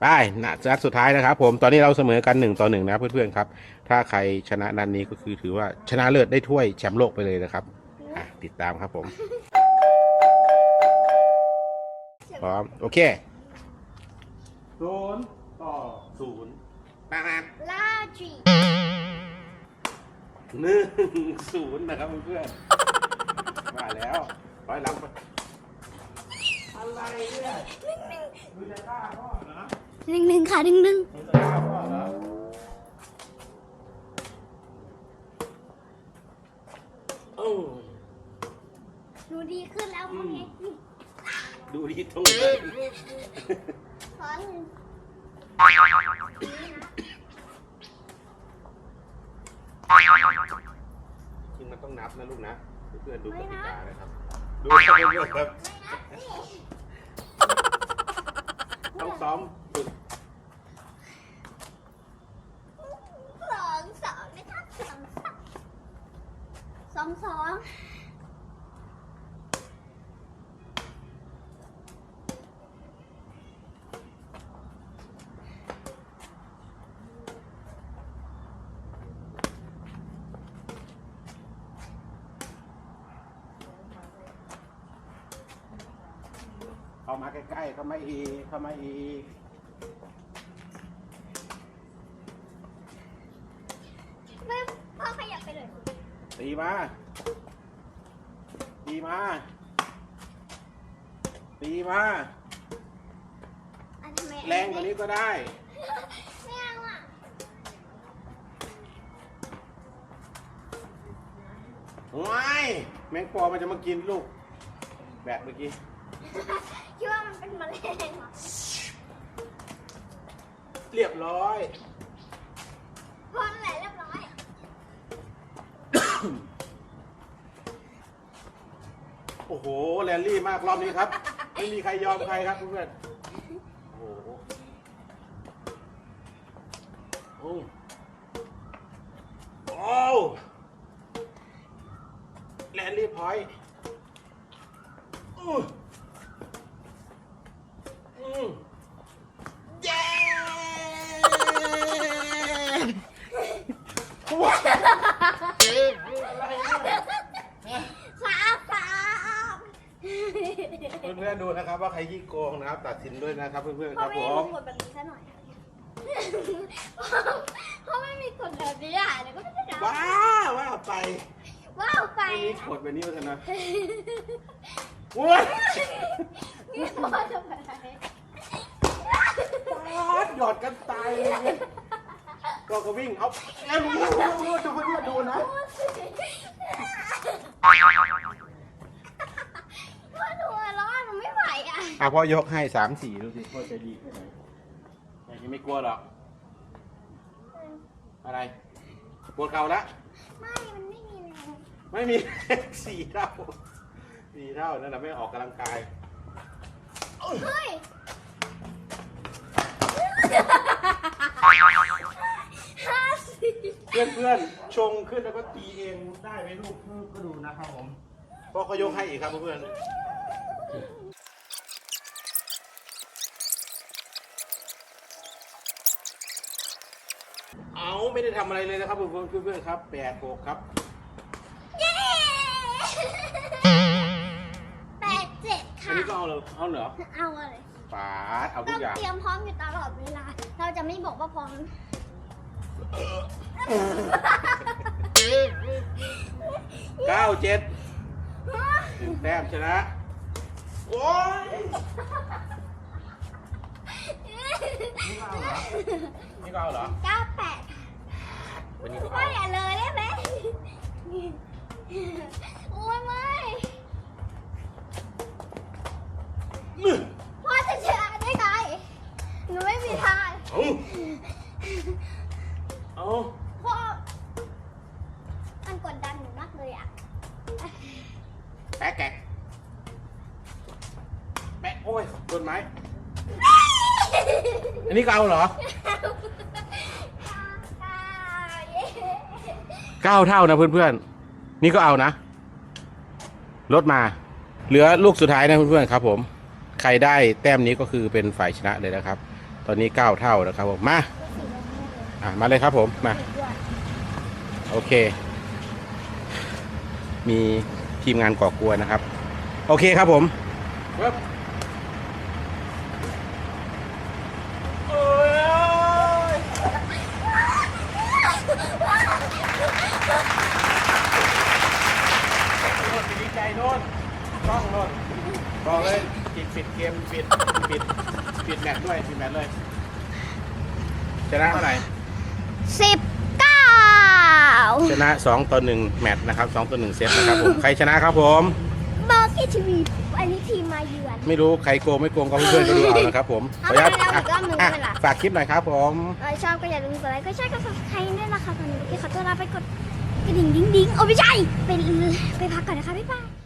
ไปนัดสุดท้ายนะครับ ผมตอนนี้เราเสมอกันหนึ่งต่อหนึ่งนะครับเพื่อนๆครับ ถ้าใครชนะนัดนนี้ก็คือถือว่าชนะเลิศได้ถ้วยแชมป์โลกไปเลยนะครับอะติดตามครับผมพร้อมโอเคศูนย์ต่อศูนย์ปาดลาจีหนึ่งศูนย์นะครับเพื่อนๆมาแล้วร้อยหลังไปอะไรเนี่ยดูจะฆ่าพ่อเหรอหนึ่งหนึ่งค่ะหนึ่งหนึ่งดูจะฆ่าพ่อเหรอโอ้หนูดีขึ้นแล้วพ่อเอ็กซ์ดูดีตรงไหนขอหนึ่งจริงมันต้องนับนะลูกนะเพื่อนๆดูกติกานะครับ ดูครับเพื่อนๆครับ ต้องซ้อมฝึก สองสองนะครับสองส องสองเข้ามาใกล้ๆเข้ามาอีเข้ามาอีก ไม่พ่อขยับไปเลย ตีมา ตีมา ตีมาอะทำไมแรงกว่านี้ก็ได้ ไม่เอาอะว้ายแมงปอมันจะมากินลูก แบบเมื่อกี้ คิดว่ามันเป็นแมลงเหรอเรียบร้อยพ่อนั่นแหละเรียบร้ อยโอ้โหแรลลี่มากรอบนี้ครับ ไม่มีใครยอมใครครับเพื่อนๆโอ้โหโอ้โอ้แรลลี่พอยต์อู้อืมเย้ว้าวอะไรเนี่ยสามสาม เพื่อนๆดูนะครับ ว่าใครขี้โกงนะครับ ตัดสินด้วยนะครับ เพื่อนๆคพ่อรับไม่ผมีมกฎแบบนี้ซะหน่อยพ่อไม่มีกฎแบบนี้อะเดี๋ยวก็ไม่ได้ว้าว่าไปว้าวไปไม่มีกดแบบนี้กันนะโอ้ยนี่พ่อจะไปไหนหยอดกันตายเลยเนี่ยก็ก็วิ่งเอาแล้วดูดูดูดูดูนะ พ่อ อะอะพ่อยกให้สามสี่ดูสิพ่อใจดีแค่ไหนแต่ยังไม่กลัวหรอกอะไรปวดเข่าละไม่มันไม่มีแรงไม่มี สี่เท่าสี่เท่านั่นแหละไม่ออกกำลังกายเฮ้ยห้าสิบเพื่อนเพื่อนๆชงขึ้นแล้วก็ตีเองได้ไหมลูกก็ดูนะครับผมพ่อเขายกให้อีกครับเพื่อนๆ เอาไม่ได้ทำอะไรเลยนะครับเพื่อนๆเพื่อนๆครับแปดหกครับเย้แปดเจ็ดอันค่ะ นี้ก็เอาเลยเอาเหรอเอาอะไรปาดเอาทุต้อกงอย่างเตรียมพร้อมอยู่ตลอดเวลา เราจะไม่บอกว่าพร้อม เก้าเจ็ดหนึ่งแต้มชนะโอ้ยนี่ก็เอาเหรอ เก้าแปด วันนี้ก็ไม่เอาอย่าเลยได้ไหมโอ้ยไม่นี่พ่อจะชนะได้ไงหนูไม่มีทางเอาเอาพ่อมันกดดันหนูมากเลยอะแปะแกะแปะโอ้ยโดนไม้อันนี้ก็เอาเหรอ ก้าเท่านะเพื่อนๆ นี่ก็เอานะลดมา เหลือลูกสุดท้ายนะเพื่อนๆครับ ผม ใครได้แต้มนี้ก็คือเป็นฝ่ายชนะเลยนะครับ ตอนนี้เก้าเท่านะครับผมมาอะมาเลยครับ ผมมา โอเค มีทีมงานก่อกวนนะครับ โอเคครับผมปึ๊บโอ้ยโน่นดีใจโน่นกล้องโน่น บอกเลยปิดปิดเกมปิดปิดปิดแมตช์ด้วยปิดแมตช์เลยชนะเท่าไหร่สิบเก้าชนะ2ต่อ1แมตช์นะครับ2ต่อ1เซตนะครับผมใครชนะครับผม บอกกี้ทีวีอันนี้ทีมมาเยือน ไม่รู้ใครโกงไม่โกงก็เพื่อนๆก็ดูเอานะครับผมขออนุญาตเอาไปแล้วอีกรอบหนึ่งอะไม่เป็นไรฝากคลิปหน่อยครับผม เออชอบก็อย่าลืมกดไลค์ก็ใช่ก็สับสไครต์ด้วยนะคะตอนนี้ขอตัวลาไปกดกระดิ่งดิ้งดิ้งโอ้ไม่ใช่ไปไปพักก่อนนะคะบ๊ายบาย